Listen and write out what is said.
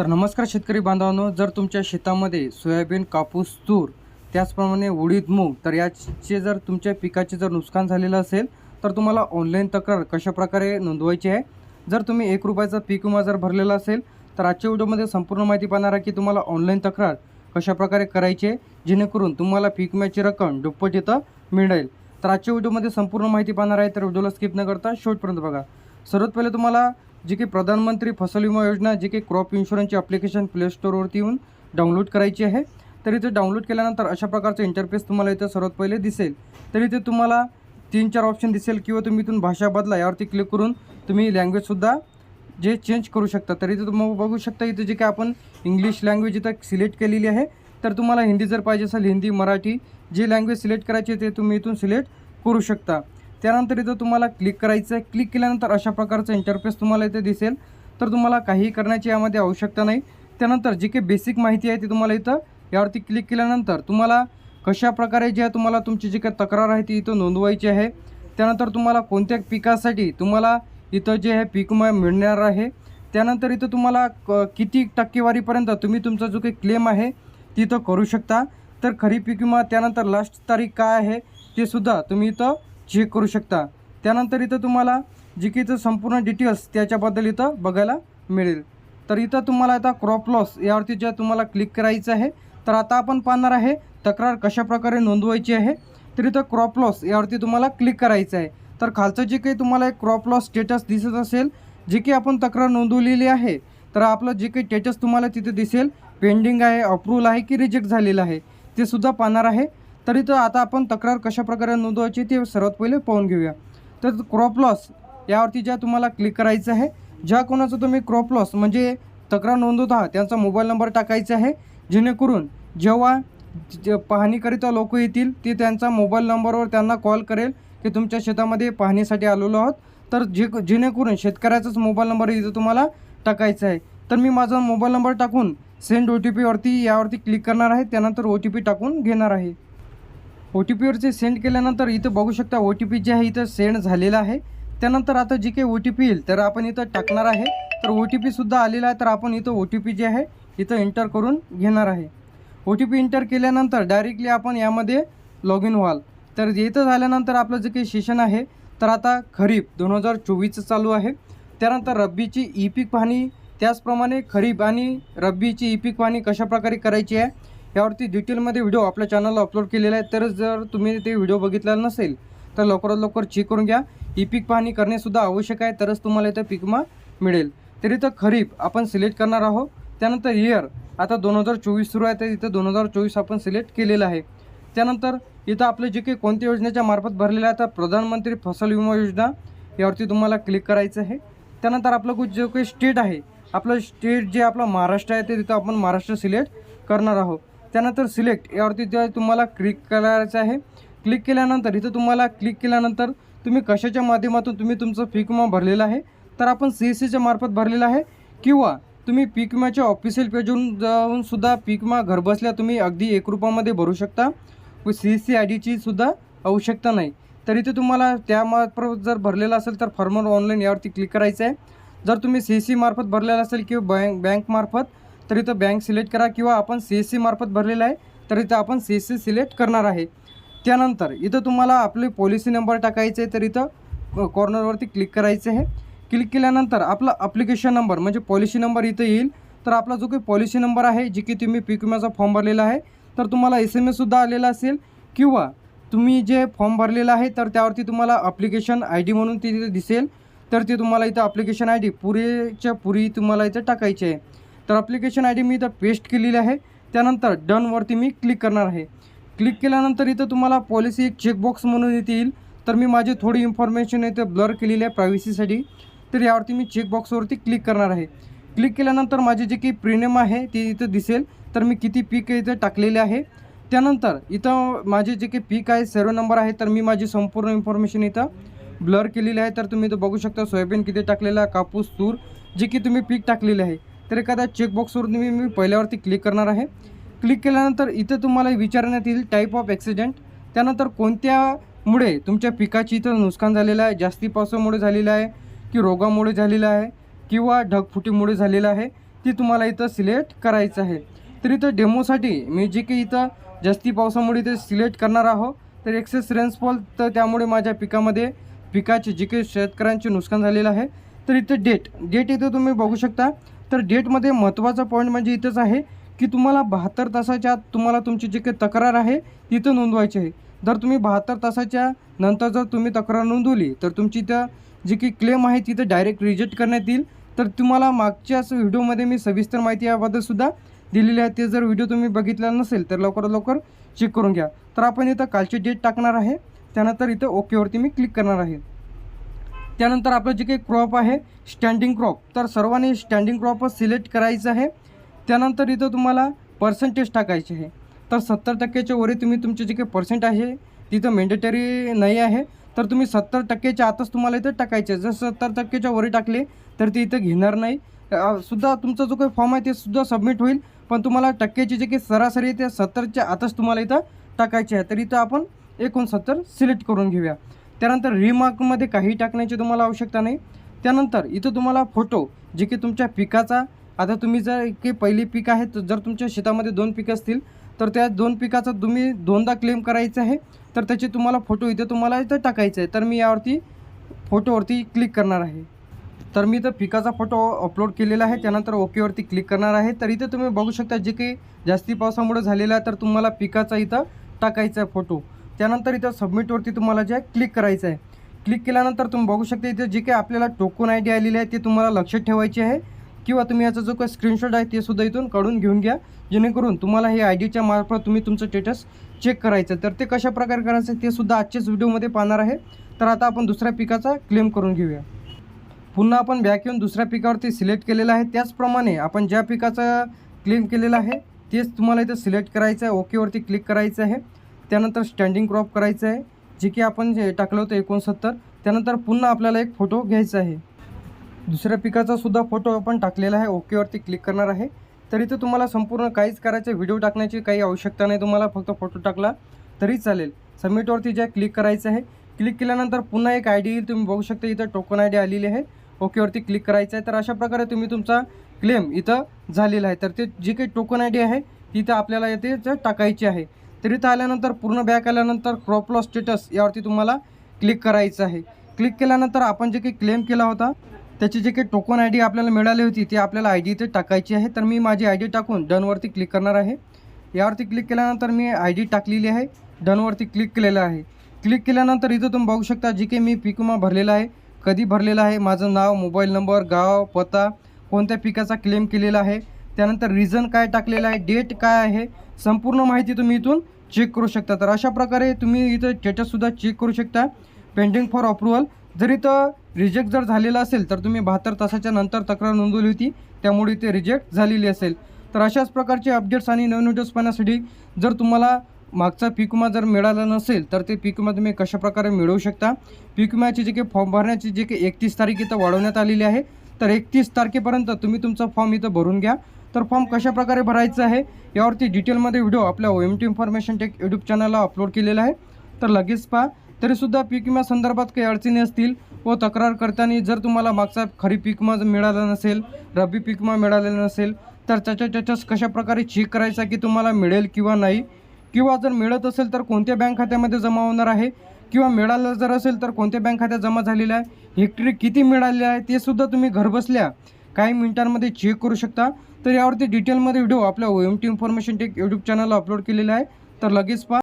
तर नमस्कार शेतकरी बांधवांनो जर तुमच्या शेतामध्ये सोयाबीन कापूस तूर त्याचप्रमाणे उडीद मूग तर याचे जर तुमच्या पिकाचे जर नुकसान झालेलं असेल तर तुम्हाला ऑनलाईन तक्रार कशाप्रकारे नोंदवायची आहे? जर तुम्ही एक रुपयाचा पीक विमा जर भरलेला असेल तर आजच्या व्हिडिओमध्ये संपूर्ण माहिती पाहणार आहे की तुम्हाला ऑनलाईन तक्रार कशाप्रकारे करायची आहे जेणेकरून तुम्हाला पीक विम्याची रक्कम दुप्पट इथं मिळेल. तर आजच्या व्हिडिओमध्ये संपूर्ण माहिती पाहणार आहे तर व्हिडिओला स्किप न करता शेवटपर्यंत बघा. सर्वात पहिले तुम्हाला जी की प्रधानमंत्री फसल विमा योजना जी की क्रॉप इन्शुरन्सची ॲप्लिकेशन प्ले स्टोअरवरती येऊन डाउनलोड करायची आहे. तर इथे डाउनलोड केल्यानंतर अशा प्रकारचं इंटरफेस तुम्हाला इथं सर्वात पहिले दिसेल. तर इथे तुम्हाला तीन चार ऑप्शन दिसेल किंवा तुम्ही इथून भाषा बदला यावरती क्लिक करून तुम्ही लँग्वेजसुद्धा जे चेंज करू शकता. तर इथे तुम्ही बघू शकता इथे जे काय आपण इंग्लिश लँग्वेज इथं सिलेक्ट केलेली आहे. तर तुम्हाला हिंदी जर पाहिजे असेल हिंदी मराठी जी लँग्वेज सिलेक्ट करायची आहे ते तुम्ही इथून सिलेक्ट करू शकता. त्यानंतर इथं तुम्हाला क्लिक करायचं आहे क्लिक केल्यानंतर अशा प्रकारचं इंटरफेस तुम्हाला इथे दिसेल. तर तुम्हाला काहीही करण्याची यामध्ये आवश्यकता नाही. त्यानंतर जी काही बेसिक माहिती आहे ती तुम्हाला इथं यावरती क्लिक केल्यानंतर तुम्हाला कशा प्रकारे जे आहे तुम्हाला तुमची जी काही तक्रार आहे ती इथं नोंदवायची आहे. त्यानंतर तुम्हाला कोणत्या पिकासाठी तुम्हाला इथं जे आहे पीक विमा मिळणार आहे. त्यानंतर इथं तुम्हाला क किती टक्केवारीपर्यंत तुम्ही तुमचा जो काही क्लेम आहे ती इथं करू शकता. तर खरी पीक विमा त्यानंतर लास्ट तारीख काय आहे ते सुद्धा तुम्ही इथं चेक करू शकता. त्यानंतर इथं तुम्हाला जी की इथं संपूर्ण डिटेल्स त्याच्याबद्दल इथं बघायला मिळेल. तर इथं तुम्हाला आता क्रॉप लॉस यावरती जे तुम्हाला क्लिक करायचं आहे तर आता आपण पाहणार आहे तक्रार कशाप्रकारे नोंदवायची आहे. तर इथं क्रॉप लॉस यावरती तुम्हाला क्लिक करायचं आहे. तर खालचं जे काही तुम्हाला एक क्रॉप लॉस स्टेटस दिसत असेल जे की आपण तक्रार नोंदवलेली आहे तर आपलं जे काही स्टेटस तुम्हाला तिथे दिसेल पेंडिंग आहे अप्रूव्हल आहे की रिजेक्ट झालेलं आहे ते सुद्धा पाहणार आहे. तरी तर आता आपण तक्रार कशाप्रकारे नोंदवायची ते सर्वात पहिले पाहून घेऊया. तर क्रॉप लॉस यावरती ज्या तुम्हाला क्लिक करायचं आहे ज्या कोणाचं तुम्ही क्रॉप लॉस म्हणजे तक्रार नोंदवत आहात त्यांचा मोबाईल नंबर टाकायचा आहे. जेणेकरून जेव्हा जे पाहणीकरिता लोक येतील ते त्यांचा मोबाईल नंबरवर त्यांना कॉल करेल की तुमच्या शेतामध्ये पाहणीसाठी आलेलो आहोत. तर जे जेणेकरून शेतकऱ्याचाच मोबाईल नंबर इथं तुम्हाला टाकायचा आहे. तर मी माझा मोबाईल नंबर टाकून सेंड ओ टी पीवरती यावरती क्लिक करणार आहे. त्यानंतर ओ टी पी टाकून घेणार आहे. ओ टी पीवरती सेंड केल्यानंतर इथं बघू शकता ओ टी पी जे आहे इथं सेंड झालेला आहे. त्यानंतर आता जी काही ओ टी पी येईल तर आपण इथं टाकणार आहे. तर ओ टी पीसुद्धा आलेला आहे तर आपण इथं ओ टी पी जे आहे इथं एंटर करून घेणार आहे. ओ टी पी एंटर केल्यानंतर डायरेक्टली आपण यामध्ये लॉग इन व्हाल. तर इथं झाल्यानंतर आपलं जे काही सेशन आहे तर आता खरीप दोन हजार चोवीसचं चालू आहे. त्यानंतर रब्बीची ई पीक पाहणी त्याचप्रमाणे खरीप आणि रब्बीची ई पीक पाहणी कशाप्रकारे करायची आहे यावरती डिटेलमध्ये व्हिडिओ आपल्या चॅनलला अपलोड केलेला आहे. तर जर तुम्ही ते व्हिडिओ बघितलेला नसेल तर लवकरात लवकर चेक करून घ्या. ई पीक पाहणी करणेसुद्धा आवश्यक आहे तरच तुम्हाला इथं पीक विमा मिळेल. तर इथं खरीप आपण सिलेक्ट करणार आहोत. त्यानंतर इयर आता दोन हजार चोवीस सुरू आहे तर इथं दोन हजार चोवीस आपण सिलेक्ट केलेलं आहे. त्यानंतर इथं आपलं जे काही कोणत्या योजनेच्या मार्फत भरलेलं आहे तर प्रधानमंत्री फसल विमा योजना यावरती तुम्हाला क्लिक करायचं आहे. त्यानंतर आपलं जो काही स्टेट आहे आपलं स्टेट जे आपलं महाराष्ट्र आहे ते तिथं आपण महाराष्ट्र सिलेक्ट करणार आहोत. त्यानंतर सिलेक्ट यावरती जे तुम्हाला क्लिक करायचं आहे. क्लिक केल्यानंतर इथं तुम्हाला क्लिक केल्यानंतर तुम्ही कशाच्या माध्यमातून तुम्ही तुमचं पीक विमा भरलेला आहे? तर आपण सी एस सीच्या मार्फत भरलेला आहे. किंवा तुम्ही पीक विम्याच्या ऑफिशियल पेजवरून जाऊन सुद्धा पीक विमा घरबसल्या तुम्ही अगदी एक रुपयामध्ये भरू शकता. व सी एस सी आय डीची सुद्धा आवश्यकता नाही. तर इथे तुम्हाला त्या मार्फत जर भरलेला असेल तर फॉर्मर ऑनलाईन यावरती क्लिक करायचं आहे. जर तुम्ही सी एस सी मार्फत भरलेला असेल किंवा बँक बँकमार्फत तर इथं बँक सिलेक्ट करा किंवा आपण सी एस सी मार्फत भरलेलं आहे तर इथं आपण सी एस सी सिलेक्ट करणार आहे. त्यानंतर इथं तुम्हाला आपले पॉलिसी नंबर टाकायचे आहे तर इथं कॉर्नरवरती क्लिक करायचं आहे. क्लिक केल्यानंतर आपला अप्लिकेशन नंबर म्हणजे पॉलिसी नंबर इथं येईल. तर आपला जो काही पॉलिसी नंबर आहे जी की तुम्ही पीक विम्याचा फॉर्म भरलेला आहे तर तुम्हाला एस एम एससुद्धा आलेला असेल. किंवा तुम्ही जे फॉर्म भरलेला आहे तर त्यावरती तुम्हाला अप्लिकेशन आय डी म्हणून तिथे दिसेल. तर ते तुम्हाला इथं अप्लिकेशन आय डी पुरेच्या पुरी तुम्हाला इथं टाकायची आहे. तर अप्लिकेशन आय डी मी इथं पेस्ट केलेली आहे. त्यानंतर डनवरती मी क्लिक करणार आहे. क्लिक केल्यानंतर इथं तुम्हाला पॉलिसी एक चेकबॉक्स म्हणून इथे येईल. तर मी माझी थोडी इन्फॉर्मेशन इथं ब्लर केलेली आहे प्रायव्हसीसाठी तर यावरती मी चेकबॉक्सवरती क्लिक करणार आहे. क्लिक केल्यानंतर माझे जे काही प्रीमियम आहे ते इथं दिसेल. तर मी किती पीक इथं टाकलेले आहे. त्यानंतर इथं माझे जे काही पीक आहे सर्व नंबर आहे तर मी माझी संपूर्ण इन्फॉर्मेशन इथं ब्लर केलेली आहे. तर तुम्ही इथं बघू शकता सोयाबीन किती टाकलेला कापूस तूर जे की तुम्ही पीक टाकलेले आहे. तर एखाद्या चेकबॉक्सवर मी मी पहिल्यावरती क्लिक करणार आहे. क्लिक केल्यानंतर इथं तुम्हाला विचारण्यात येईल टाईप ऑफ ॲक्सिडेंट त्यानंतर कोणत्यामुळे तुमच्या पिकाची इथं नुकसान झालेलं आहे? जास्ती पावसामुळे झालेलं आहे की रोगामुळे झालेलं आहे किंवा ढगफुटीमुळे झालेलं आहे? ती तुम्हाला इथं सिलेक्ट करायचं आहे. तर इथं डेमोसाठी मी जे काही इथं जास्ती पावसामुळे इथे सिलेक्ट करणार आहो तर एक्सेस रेन्सफॉल तर त्यामुळे माझ्या पिकामध्ये पिकाचे जे काही शेतकऱ्यांचे नुकसान झालेलं आहे. तर इथं डेट डेट इथं तुम्ही बघू शकता. तर डेटमध्ये महत्त्वाचा पॉईंट म्हणजे इथंच आहे की तुम्हाला बहात्तर तासाच्या आत तुम्हाला तुमची जी काही तक्रार आहे तिथं नोंदवायची आहे. जर तुम्ही बहात्तर तासाच्या नंतर जर तुम्ही तक्रार नोंदवली तर तुमची इथं जी काही क्लेम आहे तिथं डायरेक्ट रिजेक्ट करण्यात येईल. तर तुम्हाला मागच्याच व्हिडिओमध्ये मी सविस्तर माहिती याबद्दलसुद्धा दिलेली आहे. ते जर व्हिडिओ तुम्ही बघितला नसेल तर लवकरात लवकर चेक करून घ्या. तर आपण इथं कालची डेट टाकणार आहे. त्यानंतर इथं ओकेवरती मी क्लिक करणार आहे. त्यानंतर आपलं जे काही क्रॉप आहे स्टँडिंग क्रॉप तर सर्वांनी स्टँडिंग क्रॉपच सिलेक्ट करायचं आहे. त्यानंतर इथं तुम्हाला पर्सेंटेज टाकायचे आहे. तर सत्तर टक्क्याच्या वरी तुम्ही तुमचे जे काही पर्सेंट आहे तिथं मेंडेटरी नाही आहे. तर तुम्ही सत्तर टक्क्याच्या आतच तुम्हाला इथं टाकायचे आहे. जर सत्तर टक्क्याच्या वरी टाकले तर ते इथं घेणार नाही. सुद्धा तुमचा जो काही फॉर्म आहे ते सुद्धा सबमिट होईल. पण तुम्हाला टक्क्याची जे काही सरासरी आहे ते सत्तरच्या आतच तुम्हाला इथं टाकायचे आहे. तर इथं आपण एकोणसत्तर सिलेक्ट करून घेऊया. त्यानंतर रिमार्कमध्ये काही टाकण्याची तुम्हाला आवश्यकता नाही. त्यानंतर इथं तुम्हाला फोटो जे की तुमच्या पिकाचा आता तुम्ही जर की पहिली पीक आहे तर जर तुमच्या शेतामध्ये दोन पिकं असतील तर त्या दोन पिकाचा तुम्ही दोनदा क्लेम करायचं आहे. तर त्याचे तुम्हाला फोटो इथे तुम्हाला इथं टाकायचं आहे. तर मी यावरती फोटोवरती क्लिक करणार आहे. तर मी इथं पिकाचा फोटो अपलोड केलेला आहे. त्यानंतर ओकेवरती क्लिक करणार आहे. तर इथं तुम्ही बघू शकता जे काही जास्ती पावसामुळे झालेलं आहे तर तुम्हाला पिकाचा इथं टाकायचा आहे फोटो त्यानंतर इथं सबमिटवरती तुम्हाला जे आहे क्लिक करायचं आहे. क्लिक केल्यानंतर तुम्ही बघू शकता इथे जे काही आपल्याला टोकन आय डी आलेली आहे ते तुम्हाला लक्षात ठेवायची आहे. किंवा तुम्ही याचा जो काही स्क्रीनशॉट आहे ते सुद्धा इथून काढून घेऊन घ्या. जेणेकरून तुम्हाला हे आय डीच्या मार्फत तुम्ही तुमचं स्टेटस चेक करायचं तर ते कशा प्रकारे करायचं ते सुद्धा आजच्याच व्हिडिओमध्ये पाहणार आहे. तर आता आपण दुसऱ्या पिकाचा क्लेम करून घेऊया. पुन्हा आपण बॅक येऊन दुसऱ्या पिकावरती सिलेक्ट केलेलं आहे. त्याचप्रमाणे आपण ज्या पिकाचा क्लेम केलेलं आहे तेच तुम्हाला इथं सिलेक्ट करायचं आहे. ओकेवरती क्लिक करायचं आहे. त्यानंतर स्टँडिंग क्रॉप करायचं आहे. जे की आपण जे टाकलं होतं एकोणसत्तर त्यानंतर पुन्हा आपल्याला एक फोटो घ्यायचा आहे. दुसऱ्या पिकाचा सुद्धा फोटो आपण टाकलेला आहे. ओकेवरती क्लिक करणार आहे. तर इथं तुम्हाला संपूर्ण काहीच करायचं व्हिडिओ टाकण्याची काही आवश्यकता नाही. तुम्हाला फक्त फोटो टाकला तरी चालेल. सबमिटवरती जे क्लिक करायचं आहे क्लिक केल्यानंतर पुन्हा एक आय डी येईल तुम्ही बघू शकता. इथं टोकन आय डी आलेली आहे. ओकेवरती क्लिक करायचं आहे. तर अशा प्रकारे तुम्ही तुमचा क्लेम इथं झालेला आहे. तर ते जी काही टोकन आय डी आहे ती इथं आपल्याला येथे टाकायची आहे. तर इथं आल्यानंतर पूर्ण बॅक आल्यानंतर क्रॉप लॉस स्टेटस यावरती तुम्हाला क्लिक करायचं आहे. क्लिक केल्यानंतर आपण जे काही क्लेम केला होता त्याची जे काही टोकन आय डी आपल्याला मिळाली होती ती आपल्याला आय डी इथे टाकायची आहे. तर मी माझी आय डी टाकून डनवरती क्लिक करणार आहे. यावरती क्लिक केल्यानंतर मी आय डी टाकलेली आहे. डनवरती क्लिक केलेलं आहे. क्लिक केल्यानंतर इथं तुम्ही बघू शकता जे काही मी पिकमा विमा भरलेला आहे कधी भरलेला आहे माझं नाव मोबाईल नंबर गाव पत्ता कोणत्या पिकाचा क्लेम केलेला आहे त्यानंतर रिझन काय टाकलेलं आहे डेट काय आहे संपूर्ण माहिती तुम्ही इथून चेक करू शकता. तर अशा प्रकारे तुम्ही इथं स्टेटससुद्धा चेक करू शकता पेंडिंग फॉर अप्रुव्हल जर इथं रिजेक्ट जर झालेलं असेल तर तुम्ही बहात्तर तासाच्या नंतर तक्रार नोंदवली होती त्यामुळे इथे रिजेक्ट झालेली असेल. तर अशाच प्रकारचे अपडेट्स आणि नवीन व्हिडिओज पाहण्यासाठी जर तुम्हाला मागचा पीक विमा जर मिळाला नसेल तर ते पीक विमा तुम्ही कशाप्रकारे मिळवू शकता? पीक विम्याची जे काही फॉर्म भरण्याची जे काही एकतीस तारीख इथं वाढवण्यात आलेली आहे तर एकतीस तारखेपर्यंत तुम्ही तुमचा फॉर्म इथं भरून घ्या. तर फॉर्म कशाप्रकारे भरायचं आहे यावरती डिटेलमध्ये व्हिडिओ आपल्या O M T Information Tech YouTube चॅनलला अपलोड केलेला आहे. तर लगेच पहा तरीसुद्धा पीक विम्या संदर्भात काही अडचणी असतील व तक्रार करताना जर तुम्हाला मागचा खरीप पीक विमा मिळाला नसेल रब्बी पीक विमा मिळालेला नसेल तर त्याच्या त्याच्यास कशाप्रकारे चेक करायचा की तुम्हाला मिळेल किंवा नाही? किंवा जर मिळत असेल तर कोणत्या बँक खात्यामध्ये जमा होणार आहे? किंवा मिळालं जर असेल तर कोणत्या बँक खात्यात जमा झालेलं आहे? हेक्टरी किती मिळाले आहे? ते सुद्धा तुम्ही घरबसल्या काही मिनिटांमध्ये चेक करू शकता. तर यावरती डिटेलमध्ये व्हिडिओ आपल्या O M T Information Tech YouTube चॅनलला अपलोड केलेला आहे. तर लगेच पहा.